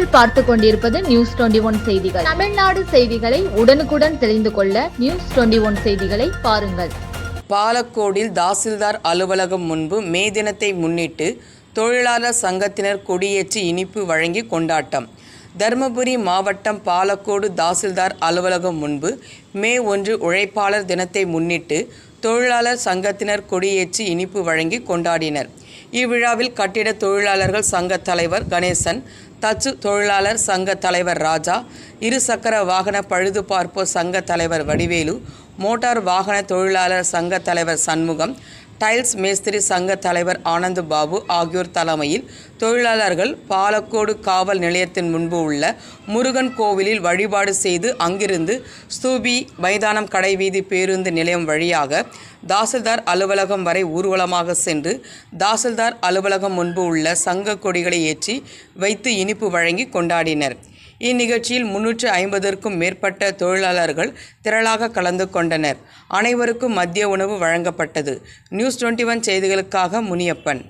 நீங்கள் பார்த்து கொண்டிருப்பது நியூஸ் டுவெண்டி ஒன் செய்திகள். தமிழ்நாடு செய்திகளை உடனுக்குடன் தெரிந்து கொள்ள நியூஸ் டுவெண்டி ஒன் செய்திகளை பாருங்கள். பாலக்கோடில் தாசில்தார் அலுவலகம் முன்பு மே தினத்தை முன்னிட்டு தொழிலாளர் சங்கத்தினர் கொடியேற்றி இனிப்பு வழங்கி கொண்டாட்டம். தருமபுரி மாவட்டம் பாலக்கோடு தாசில்தார் அலுவலகம் முன்பு மே ஒன்று உழைப்பாளர் தினத்தை முன்னிட்டு தொழிலாளர் சங்கத்தினர் கொடியேற்றி இனிப்பு வழங்கி கொண்டாடினர். இவ்விழாவில் கட்டிட தொழிலாளர்கள் சங்க தலைவர் கணேசன் தச்சு தொழிலாளர் சங்க தலைவர் ராஜா இருசக்கர வாகன பழுது பார்ப்போர் சங்க தலைவர் வடிவேலு மோட்டார் வாகன தொழிலாளர் சங்க தலைவர் சண்முகம் டைல்ஸ் மேஸ்திரி சங்க தலைவர் ஆனந்த் பாபு ஆகியோர் தலைமையில் தொழிலாளர்கள் பாலக்கோடு காவல் நிலையத்தின் முன்பு உள்ள முருகன் கோவிலில் வழிபாடு செய்து அங்கிருந்து ஸ்தூபி மைதானம் கடைவீதி பேருந்து நிலையம் வழியாக தாசில்தார் அலுவலகம் வரை ஊர்வலமாக சென்று தாசில்தார் அலுவலகம் முன்பு உள்ள சங்க கொடிகளை ஏற்றி வைத்து இனிப்பு வழங்கி கொண்டாடினர். இந்நிகழ்ச்சியில் முன்னூற்று ஐம்பதற்கும் மேற்பட்ட தொழிலாளர்கள் திரளாக கலந்து கொண்டனர். அனைவருக்கும் மதிய உணவு வழங்கப்பட்டது. நியூஸ் டுவெண்ட்டி ஒன் செய்திகளுக்காக முனியப்பன்.